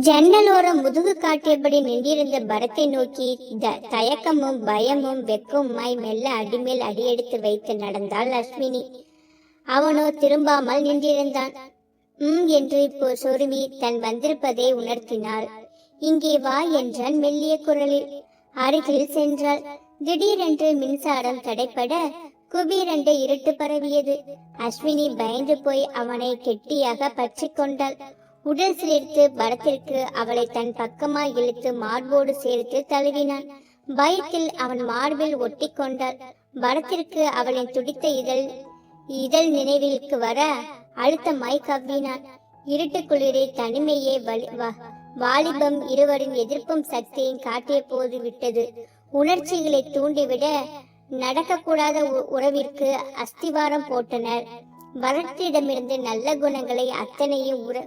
ஜன்னலோரம் முதுகு காட்டியபடி நின்றிருந்த பரத்தை நோக்கி த- தயக்கமும் பயமும் வெக்கமுமாய் மெல்ல அடிமேல் அடியெடுத்து வைத்து நடந்தாள் அஸ்வினி. அவனோ திரும்பாமல் நின்றிருந்தான். உம் என்று இப்போ சொருவி தன் வந்திருப்பதை உணர்த்தினாள். இங்கே வா என்றான் மெல்லிய குரலில். அருகில் சென்றாள். திடீரென்று மின்சாரம் தடைப்பட குபீரென்று இருட்டு பரவியது. அஸ்வினி பயந்து போய் அவனை கெட்டியாக பற்றி கொண்டாள். உடல் சிலிர்த்து பரத்திற்கு அவளை தன் பக்கமாய் இழுத்து மார்போடு சேர்த்து தழுவினான். பயத்தில் அவன் மார்பில் ஒட்டி கொண்டாள். பரத்திற்கு அவளின் துடித்த இதழ் இதழ் நினைவிற்கு வர அழுத்தமாய் கவ்வினான். இருட்டு குளிரே தனிமையே வலி வா- வாலிபம் இருவரின் எதிர்ப்பும் சக்தியும் காட்டிய போது விட்டது. உணர்ச்சிகளை தூண்டிவிட நடக்கக்கூடாத உ- உறவிற்கு அஸ்திவாரம் போட்டனர். பரத்திடமிருந்து நல்ல குணங்களை அத்தனையும் உற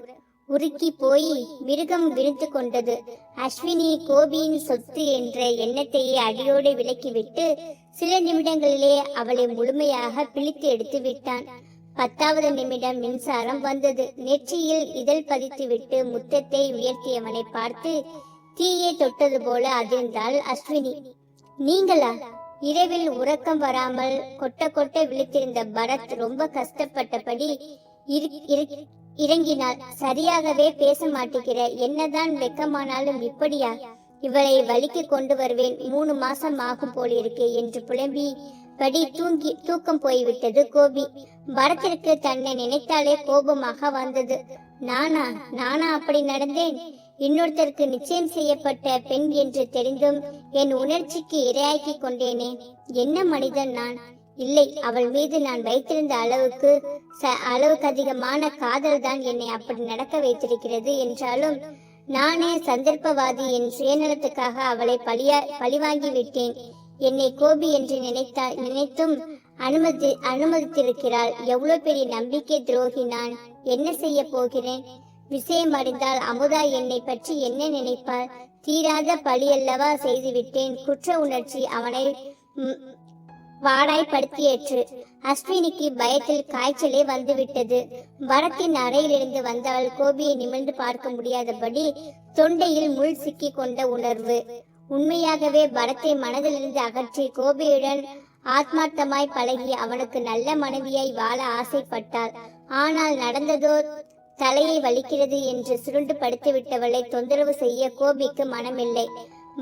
உருக்கி போய் மிருகம் விரித்து கொண்டது. அஸ்வினி கோபியின் சொத்து என்ற எண்ணத்தையே அடியோடு விலக்கிவிட்டு சில நிமிடங்களிலே அவளை முழுமையாக பிழித்து எடுத்து விட்டான். பத்தாவது நிமிடம் மின்சாரம் வந்தது. நெற்றியில் இதழ் பதித்துவிட்டு முத்தத்தை உயர்த்தியவனை பார்த்து தீயை தொட்டது போல அதிர்ந்தாள் அஸ்வினி. நீங்களா? இரவில் உறக்கம் வராமல் கொட்ட கொட்ட விழித்திருந்த பரத் ரொம்ப கஷ்டப்பட்டபடி இறங்கினால் சரியாகவே பேச மாட்டேங்கிற என்னதான் வெக்கமானாலும் இப்படியா? இவளை வலிக்கு கொண்டு வருவேன். மூணு மாசம் ஆகும் போலிருக்கு என்று புலம்பி படி தூங்கி தூக்கம் போய்விட்டது கோபி. பரத்திற்கு தன்னை நினைத்தாலே கோபமாக வந்தது. நானா நானா அப்படி நடந்தேன்? இன்னொருத்தருக்கு நிச்சயம் செய்யப்பட்ட பெண் என்று தெரிந்தும் என் உணர்ச்சிக்கு இரையாக்கி கொண்டேனே. என்ன மனிதன் நான்? இல்லை அவள் மீது நான் வைத்திருந்த அளவுக்கு அளவுக்கு அதிகமான காதல் தான் என்னை அப்படி நடக்க வைத்திருக்கிறது என்றாலும் நானே சந்தர்ப்பவாதி என் சுயநலத்துக்காக அவளை பழியா பழிவாங்கி விட்டேன். என்னை கோபி என்று நினைத்தா நினைத்தும் அனுமதி அனுமதித்திருக்கிறாள். எவ்வளவு பெரிய நம்பிக்கை துரோகி நான். என்ன செய்ய போகிறேன்? விஷயம் அறிந்தால் அமுதா என்னை பற்றி என்ன நினைப்பாள்? தீராத பழியல்லவா செய்துவிட்டேன். குற்ற உணர்ச்சி அவனை வாடாய் படுத்தியேற்று. அஸ்வினிக்கு பயத்தில் காய்ச்சலே வந்துவிட்டது. பரத்தின் அறையிலிருந்து வந்தவள் கோபியை நிமிர்ந்து பார்க்க முடியாதபடி தொண்டையில் முள் சிக்கி கொண்ட உணர்வு. உண்மையாகவே பரத்தை மனதிலிருந்து அகற்றி கோபியுடன் ஆத்மார்த்தமாய் பழகி அவனுக்கு நல்ல மனைவியாய் வாழ ஆசைப்பட்டாள். ஆனால் நடந்ததோ தலையை வலிக்கிறது என்று சுருண்டு படுத்து விட்டவளை தொந்தரவு செய்ய கோபிக்கு மனமில்லை.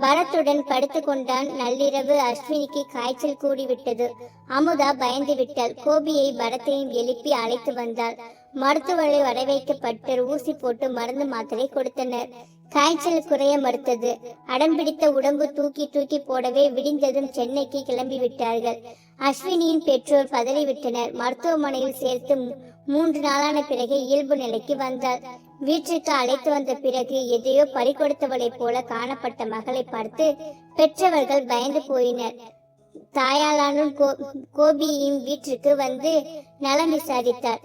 பரத்துடன் படுத்துக்கொண்டான். நள்ளிரவு அஸ்வினிக்கு காய்ச்சல் கூடிவிட்டது. அமுதா பயந்து விட்டாள் கோபியை பரத்தையும் எழுப்பி அழைத்து வந்தாள். மருத்துவரை வரவேற்கப்பட்டு ஊசி போட்டு மருந்து மாத்திரை கொடுத்தனர். காய்ச்சல் குறைய மறுத்தது. அடம்பிடித்த உடம்பு தூக்கி தூக்கி போடவே விடிந்ததும் சென்னைக்கு கிளம்பி விட்டார்கள் அஸ்வினியின் பெற்றோர் பதறிவிட்டனர். மருத்துவமனையில் சேர்த்து மூன்று நாளான பிறகு இயல்பு நிலைக்கு வந்தார் வீட்டிற்கு அழைத்து வந்த பிறகு எதையோ பறிகொடுத்தவளைப் போல காணப்பட்ட மகளை பார்த்து பெற்றவர்கள் பயந்து போயினர். தாயாளானும் கோபியும் வீட்டிற்கு வந்து நலம் விசாரித்தார்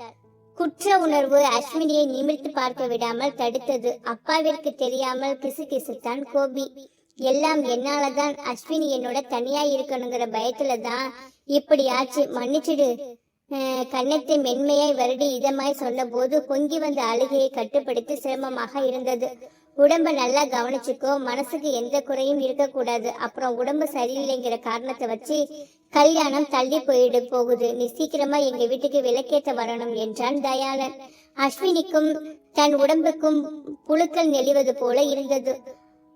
குற்ற உணர்வு அஸ்வினியை நிமிர்த்து பார்க்க விடாமல் தடுத்தது. அப்பாவிற்கு தெரியாமல் கிசு கிசுத்தான் கோபி. எல்லாம் என்னாலதான் அஸ்வினி என்னோட தனியா இருக்கணுங்கிற பயத்துல தான் இப்படி ஆச்சு. மன்னிச்சிடு. கன்னத்தை மென்மையாய் வருடி இதமாய் சொன்னபோது பொங்கி வந்த அழுகையை கட்டுப்படுத்தி சிரமமாக இருந்தது. உடம்ப நல்லா கவனிச்சுக்கோ மனசுக்கு எந்த குறையும் இருக்கக்கூடாது. அப்புறம் உடம்பு சரியில்லைங்கிற காரணத்தை வச்சு கல்யாணம் தள்ளி போயிடு போகுது. நீ சீக்கிரமா எங்க வீட்டுக்கு விளக்கேற்ற வரணும் என்றான் தயாளன். அஸ்வினிக்கும் தன் உடம்புக்கும் புழுக்கள் நெளிவது போல இருந்தது.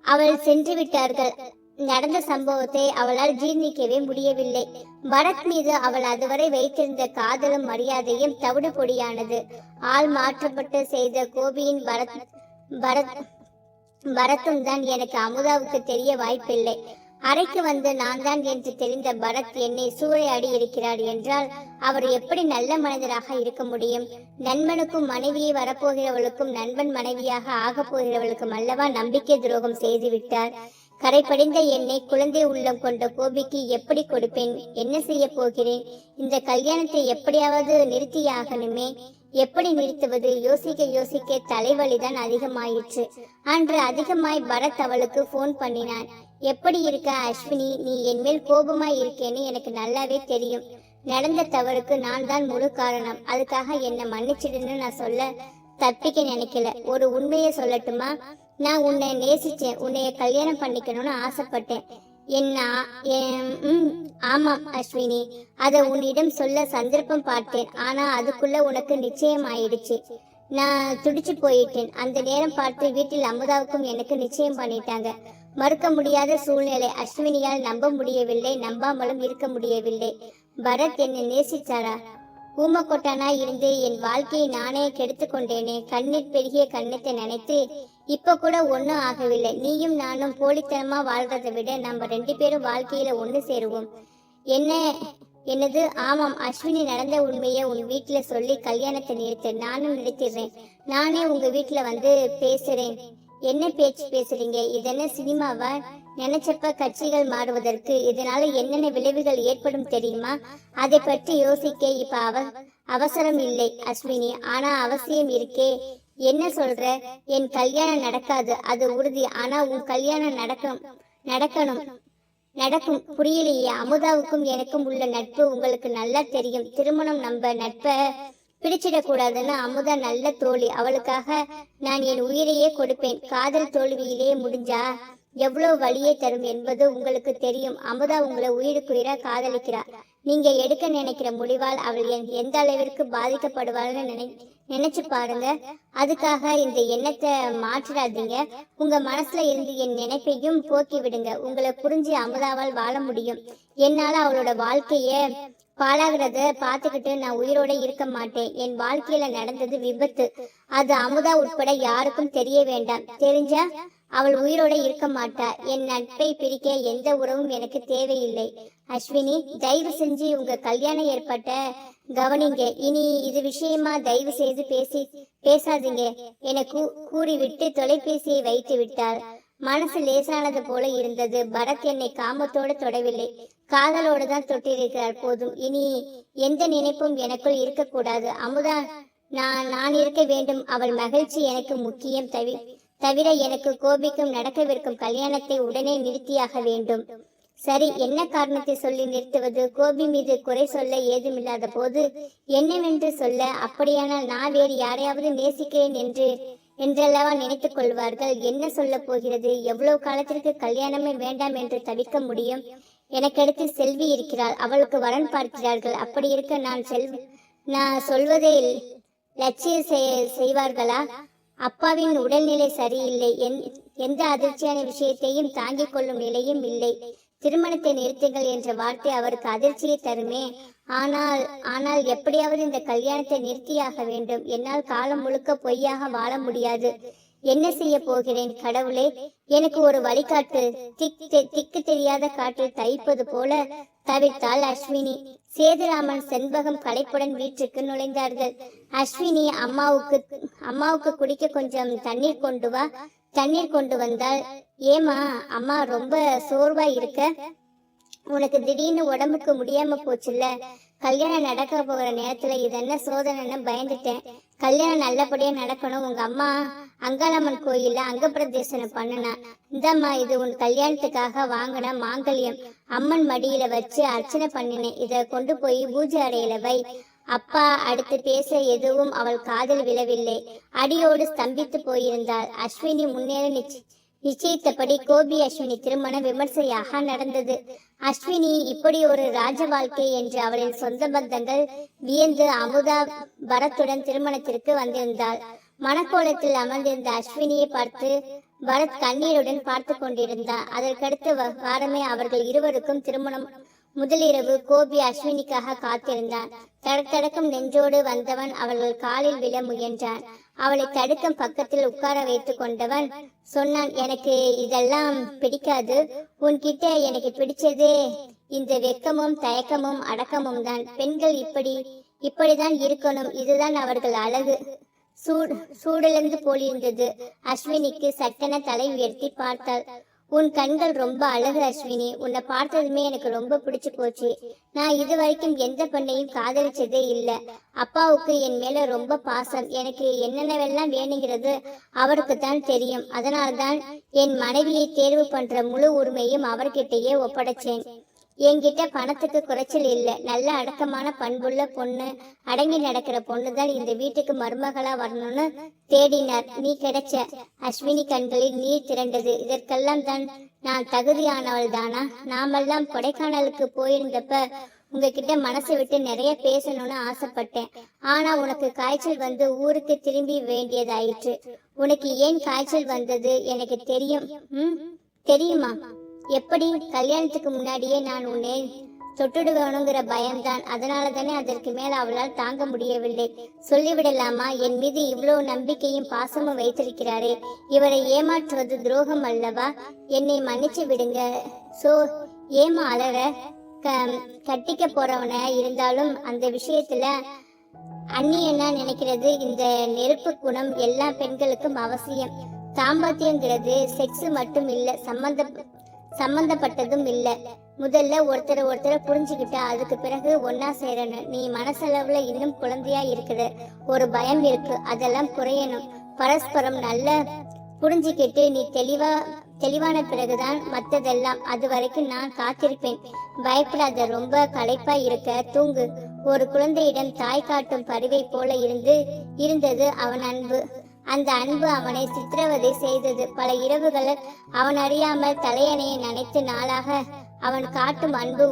அவள் சென்று விட்டார்கள். நடந்த சம்பவத்தை அவளால் ஜீர்ணிக்கவே முடியவில்லை. பரத் மீது அவள் அதுவரை வைத்திருந்த காதலும் மரியாதையும் தவிடு பொடியானது ஆள் மாற்றப்பட்டு செய்த கோபியின் பரத் பரத் பரத்தும் தான் எனக்கு அமுதாவுக்கு தெரிய வாய்ப்பில்லை. அறைக்கு வந்து நான் தான் என்று தெரிந்த பரத் என்னை சூறையாடி இருக்கிறார் என்றால் அவர் எப்படி நல்ல மனிதராக இருக்க முடியும்? நண்பனுக்கும் மனைவியை வரப்போகிறவளுக்கும் நண்பன் மனைவியாக ஆகப் போகிறவளுக்கும் அல்லவா நம்பிக்கை துரோகம் செய்து விட்டார் கரைப்படிந்த என்னை குழந்தை உள்ளம் கொண்ட கோபிக்கு எப்படி கொடுப்பேன்? என்ன செய்ய போகிறேன்? இந்த கல்யாணத்தை எப்படியாவது நிறுத்தியாகணுமே? எப்படி நிறுத்துவது? யோசிக்க யோசிக்க தலைவலிதான் அதிகமாயிற்று. அன்று அதிகமாய் பரத் அவளுக்கு போன் பண்ணினான். எப்படி இருக்க அஸ்வினி? நீ என் மேல் கோபமாய் இருக்கேன்னு எனக்கு நல்லாவே தெரியும். நடந்த தவறுக்கு நான் தான் முழு காரணம். அதுக்காக என்னை மன்னிச்சிடுன்னு நான் சொல்ல தப்பிக்க நினைக்கல. ஒரு உண்மையை சொல்லட்டுமா? நான் உன்னை நேசிச்சேன். உன்னைய கல்யாணம் பண்ணிக்கணும்னு ஆசைப்பட்டேன். என்ன ஆமாம் அஸ்வினி. அதை உன்னிடம் சொல்ல சந்தர்ப்பம் பார்த்தேன். ஆனா அதுக்குள்ள உனக்கு நிச்சயம் ஆயிடுச்சு நான் துடிச்சு போயிட்டேன். அந்த நேரம் பார்த்து வீட்டில் அமுதாவுக்கும் எனக்கு நிச்சயம் பண்ணிட்டாங்க. மறுக்க முடியாத சூழ்நிலை. அஸ்வினியால் நம்ப முடியவில்லை. நம்பாமலும் இருக்க முடியவில்லை. பரத் என்னை நேசிச்சாரா? ஊமக்கொட்டானா இருந்து என் வாழ்க்கையை நானே கெடுத்து கொண்டேனே. கண்ணீர் பெருகிய கண்ணத்தை நினைத்து இப்ப கூட ஒன்னும் ஆகவில்லை. நீயும் நானும் போலித்தனமா வாழ்றதை விட நம்ம ரெண்டு பேரும் வாழ்க்கையில ஒண்ணு சேருவோம். என்ன என்னது? ஆமாம் அஸ்வினி நடந்த உண்மையை உன் வீட்டுல சொல்லி கல்யாணத்தை நிறுத்து. நானும் நிறுத்திடுறேன். நானே உங்க வீட்டுல வந்து பேசுறேன். என்ன பேச்சு பேசுறீங்க? இதென்ன சினிமாவா? நினைச்சப்ப கட்சிகள் மாறுவதற்கு இதனால என்னென்ன விளைவுகள் ஏற்படும் தெரியுமா? அதை பற்றி யோசிக்க இப்ப அவ அவசரம் இல்லை அஸ்வினி. ஆனா அவசியம் இருக்கே. என்ன சொல்ற? என் கல்யாணம் நடக்காது அது உறுதி. ஆனா உன் கல்யாணம் நடக்கும் நடக்கணும் நடக்கும். புரியலையே அமுதாவுக்கும் எனக்கும் உள்ள நட்பு உங்களுக்கு நல்லா தெரியும். திருமணம் நம்ம நட்ப பிடிச்சிடக்கூடாதுன்னு அமுதா நல்ல தோழி. அவளுக்காக நான் என் உயிரையே கொடுப்பேன். காதல் தோல்வியிலேயே முடிஞ்சா எவ்வளவு வழியே தரும் என்பது உங்களுக்கு தெரியும். அமுதா உங்களை உயிருக்குயிரா காதலிக்கிறார். நீங்க எடுக்க நினைக்கிற முடிவால் அவள் என்- எந்த அளவிற்கு பாதிக்கப்படுவாள்னு நினை நினைச்சு பாருங்க. அதுக்காக இந்த எண்ணத்தை மாற்றிடாதீங்க. உங்க மனசுல இருந்து என் நினைப்பையும் போக்கி விடுங்க. உங்களை புரிஞ்சு அமுதாவால் வாழ முடியும். என்னால அவளோட வாழ்க்கைய பாழாகிறத பார்த்துக்கிட்டு நான் உயிரோட இருக்க மாட்டேன். என் வாழ்க்கையில நடந்தது விபத்து. அது அமுதா உட்பட யாருக்கும் தெரிய வேண்டாம். தெரிஞ்சா அவள் உயிரோட இருக்க மாட்டா. என் நட்பை பிரிக்க எந்த உறவும் எனக்கு தேவையில்லை. அஸ்வினி தயவு செஞ்சு உங்க கல்யாணம் ஏற்பட்ட கவனிங்க. இனி இது விஷயமா தயவு செய்து பேசி பேசாதீங்க. என கூறிவிட்டு தொலைபேசியை வைத்து விட்டார் மனசு லேசானது போல இருந்தது. பரத் என்னை காமத்தோடு தொடவில்லை. காதலோடு தான் தொட்டிருக்கிறார் போதும். இனி எந்த நினைப்பும் எனக்குள் இருக்கக்கூடாது. அமுதா நான் நான் இருக்க வேண்டும். அவள் மகிழ்ச்சி எனக்கு முக்கியம் தவி தவிர எனக்கு கோபிக்கும் நடக்கவிருக்கும் கல்யாணத்தை உடனே நிறுத்தியாக வேண்டும். சரி என்ன காரணத்தை சொல்லி நிறுத்துவது? கோபி மீது குறை சொல்ல ஏதுமில்லாத போது என்னவென்று சொல்ல அப்படியானால் நான் வேறு யாரையாவது நேசிக்கிறேன் என்று என்றல்லவா நினைத்துக் கொள்வார்கள். என்ன சொல்ல போகிறது? எவ்வளவு காலத்திற்கு கல்யாணமே வேண்டாம் என்று தவிர்க்க முடியும்? எனக்கடுத்து செல்வி இருக்கிறாள். அவளுக்கு வரன் பார்க்கிறார்கள். அப்படி இருக்க நான் செல் நான் சொல்வதை லட்சியம் செய்- செய்வார்களா? அப்பாவின் உடல்நிலை சரியில்லை. எந்த அதிர்ச்சியான விஷயத்தையும் தாங்கிக் கொள்ளும் நிலையும் இல்லை. திருமணத்தை நிறுத்துங்கள் என்ற வார்த்தை அவருக்கு அதிர்ச்சியை தருமே. ஆனால் ஆனால் எப்படியாவது இந்த கல்யாணத்தை நிறுத்தியாக வேண்டும். என்னால் காலம் முழுக்க பொய்யாக வாழ முடியாது. என்ன செய்ய போகிறேன் கடவுளே? எனக்கு ஒரு வழிகாட்டு. திக் திக்கு தெரியாத காற்றில் தைப்பது போல தவித்தாள் அஸ்வினி. சேதுராமன் செண்பகம் களைப்புடன் வீட்டுக்கு நுழைந்தார்கள். அஸ்வினி அம்மாவுக்கு அம்மாவுக்கு குடிக்க கொஞ்சம் தண்ணீர் கொண்டு வா. தண்ணீர் கொண்டு வந்தால் ஏமா அம்மா ரொம்ப சோர்வா இருக்க? உனக்கு திடீர்னு உடம்புக்கு முடியாம போச்சுல்ல? கல்யாணம் நடக்க போகிற நேரத்துல இதென்ன சோதனைன்னு பயந்துட்டேன். கல்யாணம் நல்லபடியா நடக்கணும். உங்க அம்மா அங்காளம்மன் கோயில்ல அங்க பிரதேசனம் பண்ணனா. இந்தம்மா இது உன் கல்யாணத்துக்காக வாங்கின மாங்கல்யம். அம்மன் மடியில வச்சு அர்ச்சனை பண்ணினேன். இத கொண்டு போய் பூஜை அறையில வை. அப்பா அடுத்து பேச எதுவும் அவள் காதில் விழவில்லை. அடியோடு ஸ்தம்பித்து போயிருந்தாள். அஸ்வினி முன்னேற நிச்சயித்தபடி கோபி அஸ்வினி திருமணம் விமர்சையாக நடந்தது. அஸ்வினி இப்படி ஒரு ராஜ வாழ்க்கை என்று அவளின் சொந்த பந்தங்கள் வியந்து அமுதா பரத்துடன் திருமணத்திற்கு வந்திருந்தாள். மணக்கோலத்தில் அமர்ந்திருந்த அஸ்வினியை பார்த்து பரத் கண்ணீருடன் பார்த்து கொண்டிருந்தார். அதற்கடுத்த வாரமே அவர்கள் இருவருக்கும் திருமணம் முதலிரவு கோபி அஸ்வினிக்காக காத்திருந்தான். தடத்தடக்கும் நெஞ்சோடு வந்தவன் அவர்கள் காலில் விழ முயன்றான். அவளை தடுக்கும் பக்கத்தில் உட்கார வைத்து கொண்டவன் சொன்னான் எனக்கு இதெல்லாம் பிடிக்காது. உன்கிட்ட எனக்கு பிடிச்சதே இந்த வெக்கமும் தயக்கமும் அடக்கமும் தான். பெண்கள் இப்படி இப்படிதான் இருக்கணும். இதுதான் அவர்கள் அழகு. சூடு சூடலந்து போலிருந்தது. அஸ்வினிக்கு சட்டென தலை உயர்த்தி பார்த்தாள். உன் கண்கள் ரொம்ப அழகு அஸ்வினி. உன்னை பார்த்ததுமே எனக்கு ரொம்ப பிடிச்சு போச்சு. நான் இது வரைக்கும் எந்த பெண்ணையும் காதலிச்சதே இல்லை. அப்பாவுக்கு என் மேல ரொம்ப பாசம். எனக்கு என்னென்னவெல்லாம் வேணுங்கிறது அவருக்கு தான் தெரியும். அதனால்தான் என் மனைவியை தேர்வு பண்ற முழு உரிமையும் அவர்கிட்டயே ஒப்படைச்சேன். என்கிட்ட பணத்துக்கு குறைச்சல் இல்லை. நல்ல அடக்கமான பண்புள்ள பொண்ணு. அடங்கி நடக்கிற பொண்ணு தான் இந்த வீட்டுக்கு மருமகளா வரணும்னு தேடினார். நீ கிடைச்ச அஸ்வினி கண்களில் நீர் திரண்டது. இதற்கெல்லாம் தான் நான் தகுதியானவள் தானா? நாமெல்லாம் கொடைக்கானலுக்கு போயிருந்தப்ப உங்ககிட்ட மனசு விட்டு நிறைய பேசணும்னு ஆசைப்பட்டேன். ஆனா உனக்கு காய்ச்சல் வந்து ஊருக்கு திரும்பி வேண்டியதாயிற்று. உனக்கு ஏன் காய்ச்சல் வந்தது? எனக்கு தெரியும். ம்? தெரியுமா? எப்படி கல்யாணத்துக்கு முன்னாடியே நான் உன்னை தொட்டுடுவேணுங்கிற பயம்தான். அதனால தானே அதற்கு மேல் அவளால் தாங்க முடியவில்லை. சொல்லிவிடலாமா? என் மீது இவ்வளவு நம்பிக்கையும் பாசமும் வைத்திருக்கிறாரே. இவரை ஏமாற்றுவது துரோகம் அல்லவா? என்னை மன்னிச்சு விடுங்க. சோ ஏமா அலற க- கட்டிக்க போறவன இருந்தாலும் அந்த விஷயத்துல அண்ணி என்ன நினைக்கிறது? இந்த நெருப்பு குணம் எல்லா பெண்களுக்கும் அவசியம். தாம்பத்தியங்கிறது செக்ஸ் மட்டும் இல்ல சம்பந்த சம்பந்தப்பட்டதும் இல்ல. முதல்ல ஒருத்தரை ஒருத்தரை புரிஞ்சுக்கிட்டா அதுக்கு பிறகு ஒன்னா சேரணும். நீ மனசளவுல இன்னும் குழந்தையா இருக்குது. ஒரு பயம் இருக்கு. அதெல்லாம் குறையணும். பரஸ்பரம் நல்ல புரிஞ்சுக்கிட்டு நீ தெளிவா தெளிவான பிறகுதான் மத்ததெல்லாம். அது வரைக்கும் நான் காத்திருப்பேன். பயப்படாத. ரொம்ப களைப்பா இருக்க. தூங்கு. ஒரு குழந்தையிடம் தாய் காட்டும் பரிவை போல இருந்து இருந்தது அவன் அன்பு. அந்த அன்பு அவனை சித்திரவதை செய்தது. பல இரவுகள் அவன் அறியாமல் தலையணையை நனைத்து நாளாக அவன் காட்டும் அன்பு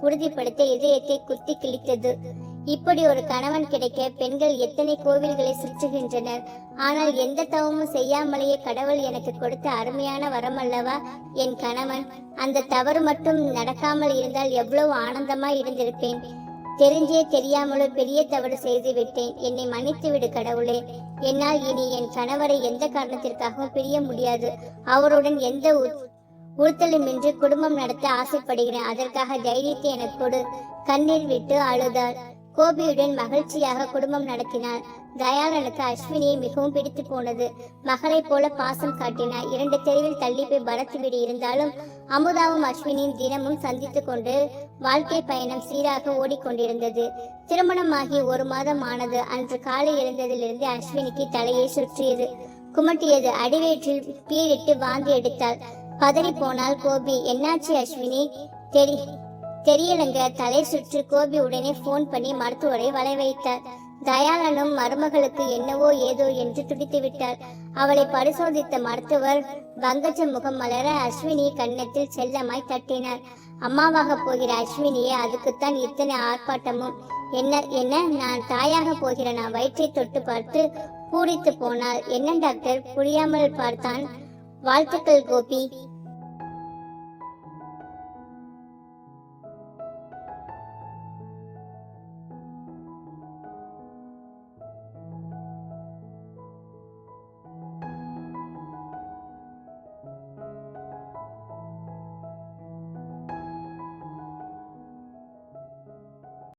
உறுதிப்படுத்த இதயத்தை குத்தி கிழித்தது. இப்படி ஒரு கணவன் கிடைக்க பெண்கள் எத்தனை கோவில்களை சுற்றுகின்றனர்? ஆனால் எந்த தவமும் செய்யாமலேயே கடவுள் எனக்கு கொடுத்த அருமையான வரம் அல்லவா என் கணவன்? அந்த தவறு மட்டும் நடக்காமல் இருந்தால் எவ்வளவு ஆனந்தமாய் இருந்திருப்பேன். தெரிஞ்சே தெரியாமலோ பெரிய தவறு செய்து விட்டேன். என்னை மன்னித்து விடு கடவுளே. என்னால் இனி என் கணவரை எந்த காரணத்திற்காகவும் பிரிய முடியாது. அவருடன் எந்த உறுத்தலுமின்றி குடும்பம் நடத்த ஆசைப்படுகிறேன். அதற்காக தைரியத்தை எனக்கு கொடு. கண்ணீர் விட்டு அழுதாள். கோபியுடன் மகிழ்ச்சியாக குடும்பம் நடத்தினாள். தயாளனுக்கு அஸ்வினியை மிகவும் பிடித்து போனது. மகளைப் போல பாசம் காட்டினார் இரண்டு தெருவில் தள்ளி போய் பரத் வீடு இருந்தாலும் அமுதாவும் அஸ்வினியும் தினமும் சந்தித்து கொண்டு வாழ்க்கை பயணம் சீராக ஓடிக்கொண்டிருந்தது. திருமணமாகி ஒரு மாதம் ஆனது அன்று காலை எழுந்ததிலிருந்து அஸ்வினிக்கு தலையை சுற்றியது. குமட்டியது அடிவயிற்றில் பீரிட்டு வாந்தி எடுத்தாள். பதறி போனால் கோபி என்னாச்சு அஸ்வினி? தெரி தெரியலங்க. தலை சுற்று கோபி உடனே போன் பண்ணி மருத்துவரை வலை வைத்தார் தயாளனும் மருமகளுக்கு என்னவோ ஏதோ என்று துடித்து விட்டார். அவளை பரிசோதித்த மருத்துவர் பங்கஜ முகம் மலர அஸ்வினி கன்னத்தில் செல்லமாய் தட்டினார். அம்மாவாக போகிற அஸ்வினியே அதுக்குத்தான் இத்தனை ஆர்ப்பாட்டமும். என்ன என்ன? நான் தாயாக போகிற நான் வயிற்றை தொட்டு பார்த்து பூரித்து போனாள். என்ன டாக்டர்? புரியாமல் பார்த்தான். வாழ்த்துக்கள் கோபி.